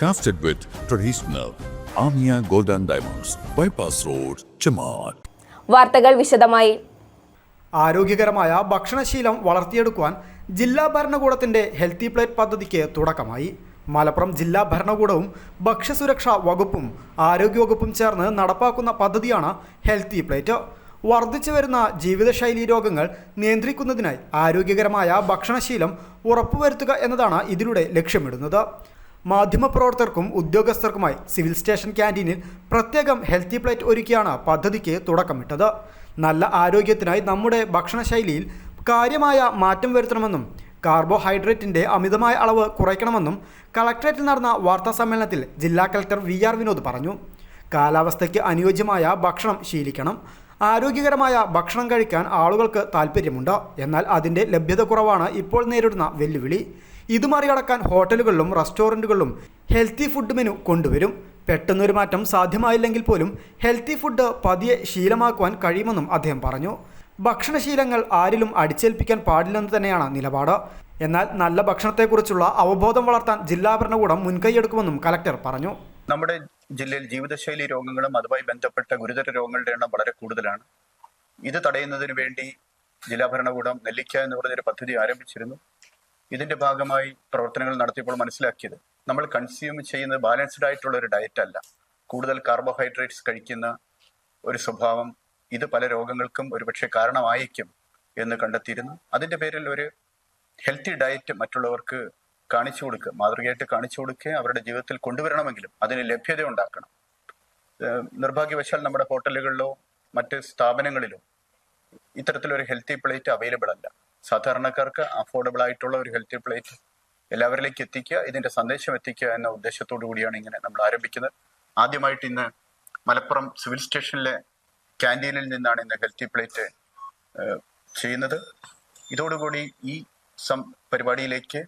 Crafted with traditional Amia Golden Diamonds, Bypass Road, Chamat. വാർത്തകൾ വിശദമായി. ആരോഗ്യകരമായ ഭക്ഷണശീലം വളർത്തിയെടുക്കുവാൻ ജില്ലാ ഭരണകൂടത്തിന്റെ ഹെൽത്തി പ്ലേറ്റ് പദ്ധതിക്ക് തുടക്കമായി. മലപ്പുറം ജില്ലാ ഭരണകൂടവും ഭക്ഷ്യസുരക്ഷാ വകുപ്പും ആരോഗ്യവകുപ്പും ചേർന്ന് നടപ്പാക്കുന്ന പദ്ധതിയാണ് ഹെൽത്തി പ്ലേറ്റ് വർദ്ധിച്ചു വരുന്ന ജീവിതശൈലി രോഗങ്ങൾ നിയന്ത്രിക്കുന്നതിനായി ആരോഗ്യകരമായ ഭക്ഷണശീലം ഉറപ്പുവരുത്തുക എന്നതാണ് ഇതിലൂടെ ലക്ഷ്യമിടുന്നത്. മാധ്യമപ്രവർത്തകർക്കും ഉദ്യോഗസ്ഥർക്കുമായി സിവിൽ സ്റ്റേഷൻ ക്യാന്റീനിൽ പ്രത്യേകം ഹെൽത്തി പ്ലേറ്റ് ഒരുക്കിയാണ് പദ്ധതിക്ക് തുടക്കമിട്ടത്. നല്ല ആരോഗ്യത്തിനായി നമ്മുടെ ഭക്ഷണശൈലിയിൽ കാര്യമായ മാറ്റം വരുത്തണമെന്നും കാർബോഹൈഡ്രേറ്റിന്റെ അമിതമായ അളവ് കുറയ്ക്കണമെന്നും കളക്ട്രേറ്റിൽ നടന്ന വാർത്താ സമ്മേളനത്തിൽ ജില്ലാ കളക്ടർ വി ആർ വിനോദ് പറഞ്ഞു. കാലാവസ്ഥയ്ക്ക് അനുയോജ്യമായ ഭക്ഷണം ശീലിക്കണം. ആരോഗ്യകരമായ ഭക്ഷണം കഴിക്കാൻ ആളുകൾക്ക് താല്പര്യമുണ്ട് എന്നാൽ അതിന്റെ ലഭ്യത കുറവാണ് ഇപ്പോൾ നേരിടുന്ന വെല്ലുവിളി. ഇത് മറികടക്കാൻ ഹോട്ടലുകളിലും റെസ്റ്റോറന്റുകളിലും ഹെൽത്തി ഫുഡ് മെനു കൊണ്ടുവരും. പെട്ടെന്നൊരു മാറ്റം സാധ്യമായില്ലെങ്കിൽ പോലും ഹെൽത്തി ഫുഡ് പതിയെ ശീലമാക്കുവാൻ കഴിയുമെന്നും അദ്ദേഹം പറഞ്ഞു. ഭക്ഷണശീലങ്ങൾ ആരിലും അടിച്ചേൽപ്പിക്കാൻ പാടില്ലെന്ന് തന്നെയാണ് നിലപാട്. എന്നാൽ നല്ല ഭക്ഷണത്തെക്കുറിച്ചുള്ള അവബോധം വളർത്താൻ ജില്ലാ ഭരണകൂടം മുൻകൈയെടുക്കുമെന്നും കലക്ടർ പറഞ്ഞു. നമ്മുടെ ജില്ലയിൽ ജീവിതശൈലി രോഗങ്ങളും അതുമായി ബന്ധപ്പെട്ട ഗുരുതര രോഗങ്ങളുടെ എണ്ണം വളരെ കൂടുതലാണ്. ഇത് തടയുന്നതിന് വേണ്ടി ജില്ലാ ഭരണകൂടം നെല്ലിക്ക എന്ന് പറഞ്ഞൊരു പദ്ധതി ആരംഭിച്ചിരുന്നു. ഇതിന്റെ ഭാഗമായി പ്രവർത്തനങ്ങൾ നടത്തിയപ്പോൾ മനസ്സിലാക്കിയത് നമ്മൾ കൺസ്യൂം ചെയ്യുന്ന ബാലൻസ്ഡ് ആയിട്ടുള്ള ഒരു ഡയറ്റ് അല്ല. കൂടുതൽ കാർബോഹൈഡ്രേറ്റ്സ് കഴിക്കുന്ന ഒരു സ്വഭാവം ഇത് പല രോഗങ്ങൾക്കും ഒരുപക്ഷെ കാരണമായേക്കും എന്ന് കണ്ടെത്തിയിരുന്നു. അതിന്റെ പേരിൽ ഒരു ഹെൽത്തി ഡയറ്റ് മറ്റുള്ളവർക്ക് കാണിച്ചു കൊടുക്കുക മാതൃകയായിട്ട് കാണിച്ചു കൊടുക്കുക അവരുടെ ജീവിതത്തിൽ കൊണ്ടുവരണമെങ്കിലും അതിന് ലഭ്യത ഉണ്ടാക്കണം. നിർഭാഗ്യവശാൽ നമ്മുടെ ഹോട്ടലുകളിലോ മറ്റ് സ്ഥാപനങ്ങളിലോ ഇത്തരത്തിലൊരു ഹെൽത്തി പ്ലേറ്റ് അവൈലബിൾ അല്ല. സാധാരണക്കാർക്ക് അഫോർഡബിൾ ആയിട്ടുള്ള ഒരു ഹെൽത്തി പ്ലേറ്റ് എല്ലാവരിലേക്ക് എത്തിക്കുക ഇതിന്റെ സന്ദേശം എത്തിക്കുക എന്ന ഉദ്ദേശത്തോടു കൂടിയാണ് ഇങ്ങനെ നമ്മൾ ആരംഭിക്കുന്നത്. ആദ്യമായിട്ട് ഇന്ന് മലപ്പുറം സിവിൽ സ്റ്റേഷനിലെ ക്യാന്റീനിൽ നിന്നാണ് ഇന്ന് ഹെൽത്തി പ്ലേറ്റ് ചെയ്യുന്നത്. ഇതോടുകൂടി ഈ സം പരിപാടിയിലേക്ക്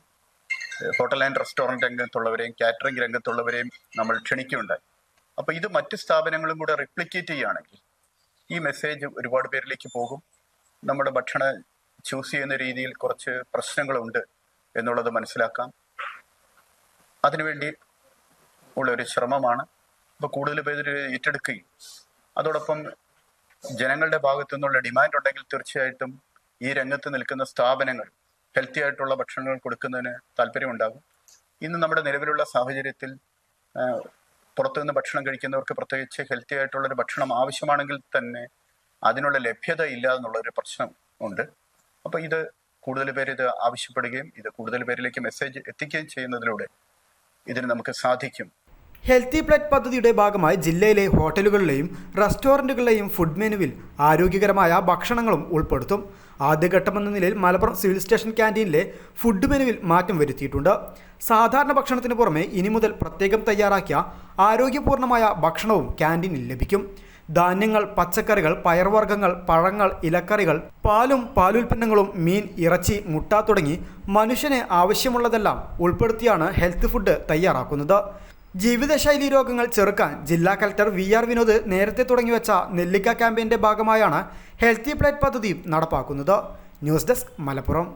ഹോട്ടൽ ആൻഡ് റെസ്റ്റോറന്റ് രംഗത്തുള്ളവരെയും കാറ്ററിംഗ് രംഗത്തുള്ളവരെയും നമ്മൾ ക്ഷണിക്കുകയുണ്ടായി. അപ്പോൾ ഇത് മറ്റ് സ്ഥാപനങ്ങളും കൂടെ റിപ്ലിക്കേറ്റ് ചെയ്യുകയാണെങ്കിൽ ഈ മെസ്സേജ് ഒരുപാട് പേരിലേക്ക് പോകും. നമ്മുടെ ഭക്ഷണം ചൂസ് ചെയ്യുന്ന രീതിയിൽ കുറച്ച് പ്രശ്നങ്ങളുണ്ട് എന്നുള്ളത് മനസ്സിലാക്കാം. അതിനുവേണ്ടി ഉള്ള ഒരു ശ്രമമാണ്. ഇപ്പൊ കൂടുതൽ പേര് ഏറ്റെടുക്കുകയും. അതോടൊപ്പം ജനങ്ങളുടെ ഭാഗത്തു നിന്നുള്ള ഡിമാൻഡ് ഉണ്ടെങ്കിൽ തീർച്ചയായിട്ടും ഈ രംഗത്ത് നിൽക്കുന്ന സ്ഥാപനങ്ങൾ ഹെൽത്തി ആയിട്ടുള്ള ഭക്ഷണങ്ങൾ കൊടുക്കുന്നതിന് താല്പര്യമുണ്ടാകും. ഇന്ന് നമ്മുടെ നിലവിലുള്ള സാഹചര്യത്തിൽ പുറത്തുനിന്ന് ഭക്ഷണം കഴിക്കുന്നവർക്ക് പ്രത്യേകിച്ച് ഹെൽത്തി ആയിട്ടുള്ള ഒരു ഭക്ഷണം ആവശ്യമാണെങ്കിൽ തന്നെ അതിനുള്ള ലഭ്യത ഇല്ല എന്നുള്ളൊരു പ്രശ്നം ഉണ്ട്. അപ്പൊ ഇത് കൂടുതൽ പേര് ഇത് ആവശ്യപ്പെടുകയും ഇത് കൂടുതൽ പേരിലേക്ക് മെസ്സേജ് എത്തിക്കുകയും ചെയ്യുന്നതിലൂടെ ഇതിന് നമുക്ക് സാധിക്കും. ഹെൽത്തി പ്ലേറ്റ് പദ്ധതിയുടെ ഭാഗമായി ജില്ലയിലെ ഹോട്ടലുകളിലെയും റെസ്റ്റോറന്റുകളിലെയും ഫുഡ് മെനുവിൽ ആരോഗ്യകരമായ ഭക്ഷണങ്ങളും ഉൾപ്പെടുത്തും. ആദ്യഘട്ടമെന്ന നിലയിൽ മലപ്പുറം സിവിൽ സ്റ്റേഷൻ ക്യാന്റീനിലെ ഫുഡ് മെനുവിൽ മാറ്റം വരുത്തിയിട്ടുണ്ട്. സാധാരണ ഭക്ഷണത്തിന് പുറമെ ഇനി മുതൽ പ്രത്യേകം തയ്യാറാക്കിയ ആരോഗ്യപൂർണമായ ഭക്ഷണവും ക്യാന്റീനിൽ ലഭിക്കും. ധാന്യങ്ങൾ പച്ചക്കറികൾ പയർവർഗങ്ങൾ പഴങ്ങൾ ഇലക്കറികൾ പാലും പാലുൽപ്പന്നങ്ങളും മീൻ ഇറച്ചി മുട്ട തുടങ്ങി മനുഷ്യന് ആവശ്യമുള്ളതെല്ലാം ഉൾപ്പെടുത്തിയാണ് ഹെൽത്ത് ഫുഡ് തയ്യാറാക്കുന്നത്. ജീവിതശൈലി രോഗങ്ങൾ ചെറുക്കാൻ ജില്ലാ കലക്ടർ വി ആർ വിനോദ് നേരത്തെ തുടങ്ങിവെച്ച നെല്ലിക്ക ക്യാമ്പയിന്റെ ഭാഗമായാണ് ഹെൽത്തി പ്ലേറ്റ് പദ്ധതി നടപ്പാക്കുന്നത്. News desk Malappuram.